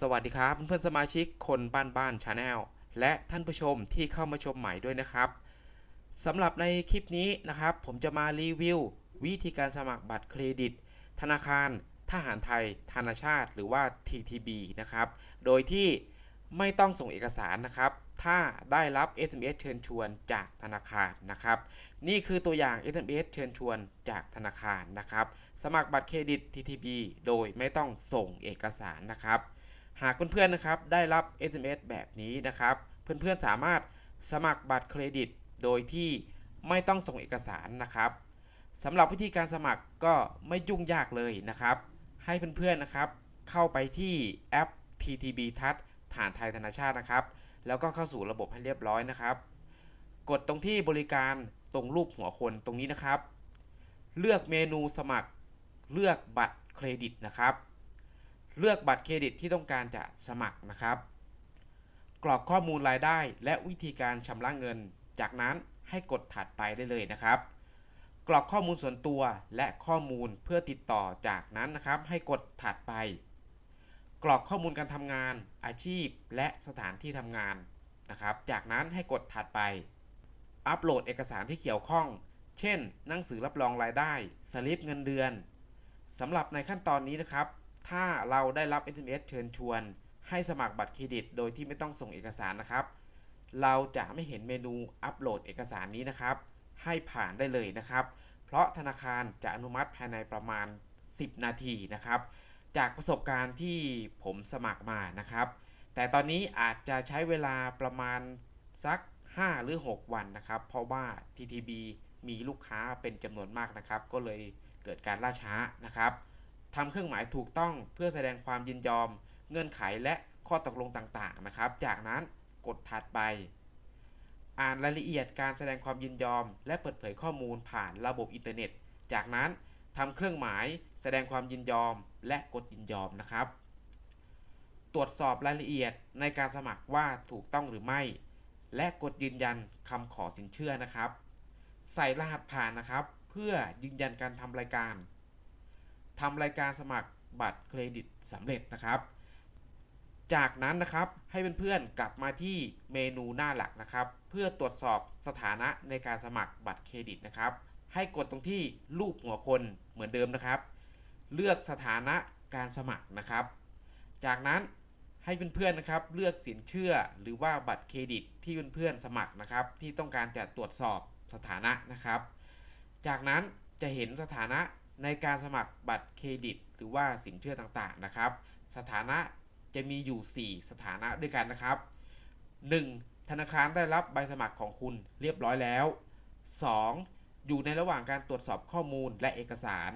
สวัสดีครับเพื่อนๆสมาชิกคนบ้านบ้านชาแนลและท่านผู้ชมที่เข้ามาชมใหม่ด้วยนะครับสำหรับในคลิปนี้นะครับ ผมจะมารีวิว วิธีการสมัครบัตรเครดิต ธนาคาร ทหารไทย ธนาชาติ หรือว่า TTB นะครับ โดยที่ไม่ต้องส่งเอกสารนะครับ ถ้าได้รับ SMS เชิญชวนจากธนาคารนะครับ นี่คือตัวอย่าง SMS เชิญชวนจากธนาคารนะครับ สมัครบัตรเครดิต TTB โดยไม่ต้องส่งเอกสารนะครับ หากเพื่อนๆนะครับได้รับ SMS แบบนี้นะครับ เพื่อนๆสามารถสมัครบัตรเครดิต โดยที่ไม่ต้องส่งเอกสารนะครับสำหรับวิธีการสมัครก็ไม่ยุ่งยากเลยนะครับ ให้เพื่อนๆนะครับเข้าไปที่แอป TTB ทัศฐานไทยธนาชาตินะครับ แล้วก็เข้าสู่ระบบให้เรียบร้อยนะครับ กดตรงที่บริการตรงรูปหัวคนตรงนี้นะครับ เลือกเมนูสมัครเลือกบัตรเครดิตนะครับ เลือกบัตรเครดิตที่ต้องการจะสมัครนะครับ กรอกข้อมูลรายได้และวิธีการชำระเงิน จากนั้นให้กดถัดไปได้เลยนะครับ กรอกข้อมูลส่วนตัวและข้อมูลเพื่อติดต่อจากนั้นนะครับ ให้กดถัดไป กรอกข้อมูลการทำงาน อาชีพ และสถานที่ทำงานนะครับ จากนั้นให้กดถัดไป อัปโหลดเอกสารที่เกี่ยวข้อง เช่น หนังสือรับรองรายได้ สลิปเงินเดือนสำหรับในขั้นตอนนี้นะครับ ถ้าเราได้รับ SMS เชิญชวน ให้สมัครบัตรเครดิต โดยที่ไม่ต้องส่งเอกสารนะครับ เราจะไม่เห็นเมนูอัปโหลดเอกสารนี้นะครับ ให้ผ่านได้เลยนะครับ เพราะธนาคารจะอนุมัติภายในประมาณ 10 นาทีนะครับ จากประสบการณ์ที่ผมสมัครมานะครับ แต่ตอนนี้อาจจะใช้เวลาประมาณสัก 5 หรือ 6 วันนะครับ เพราะว่า TTB มีลูกค้าเป็นจำนวนมากนะครับ ก็เลยเกิดการล่าช้านะครับ ทำเครื่องหมายถูกต้องเพื่อแสดงความยินยอม เงื่อนไขและข้อตกลงต่างๆนะครับ จากนั้นกดถัดไป อ่านรายละเอียดการแสดงความยินยอม และเปิดเผยข้อมูลผ่านระบบอินเทอร์เน็ต จากนั้นทำเครื่องหมายแสดงความยินยอม และกดยินยอมนะครับ ตรวจสอบรายละเอียดในการสมัครว่าถูกต้องหรือไม่ และกดยืนยันคำขอสินเชื่อนะครับ ใส่รหัสผ่านนะครับ เพื่อยืนยันการทำรายการ ทำรายการสมัครบัตรเครดิตสำเร็จนะครับ จากนั้นนะครับให้เพื่อนๆกลับมาที่เมนูหน้าหลักนะครับ เพื่อตรวจสอบสถานะในการสมัครบัตรเครดิตนะครับ ให้กดตรงที่รูปหัวคนเหมือนเดิมนะครับ เลือกสถานะการสมัครนะครับ จากนั้นให้เพื่อนๆนะครับ เลือกสินเชื่อหรือว่าบัตรเครดิตที่เพื่อนๆสมัครนะครับ ที่ต้องการจะตรวจสอบสถานะนะครับ จากนั้นจะเห็นสถานะ ในการสมัครบัตรเครดิต หรือว่าสินเชื่อต่างๆนะครับ สถานะจะมีอยู่ 4 สถานะด้วยกันนะครับ 1. ธนาคารได้รับใบสมัครของคุณเรียบร้อยแล้ว 2. อยู่ในระหว่างการตรวจสอบข้อมูลและเอกสาร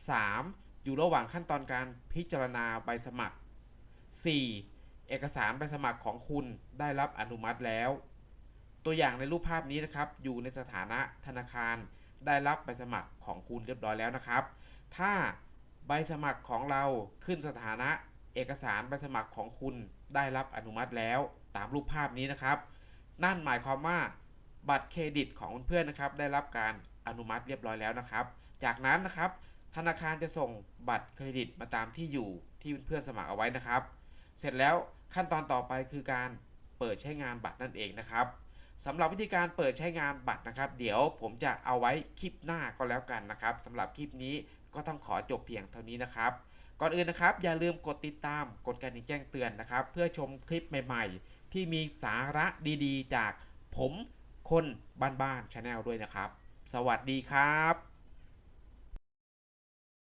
3. อยู่ระหว่างขั้นตอนการพิจารณาใบสมัคร 4. เอกสารใบสมัครของคุณได้รับอนุมัติแล้ว ตัวอย่างในรูปภาพนี้นะครับ อยู่ในสถานะธนาคาร ได้รับใบสมัครของคุณเรียบร้อยแล้วนะครับ ถ้าใบสมัครของเราขึ้นสถานะ เอกสารใบสมัครของคุณได้รับอนุมัติแล้วตามรูปภาพนี้นะครับ นั่นหมายความว่าบัตรเครดิตของเพื่อนนะครับ ได้รับการอนุมัติเรียบร้อยแล้วนะครับ จากนั้นนะครับ ธนาคารจะส่งบัตรเครดิตมาตามที่อยู่ที่เพื่อนสมัครเอาไว้นะครับ เสร็จแล้วขั้นตอนต่อไปคือการเปิดใช้งานบัตรนั่นเองนะครับ สำหรับวิธีการเปิดใช้งานบัตรนะครับ เดี๋ยวผมจะเอาไว้คลิปหน้าก็แล้วกันนะครับสำหรับคลิปนี้ก็ต้องขอจบเพียงเท่านี้นะครับ ก่อนอื่นนะครับ อย่าลืมกดติดตามกดกระดิ่งแจ้งเตือนนะครับ เพื่อชมคลิปใหม่ๆ ที่มีสาระดีๆ จากผมคนบ้านๆชาแนลด้วยนะครับ สวัสดีครับ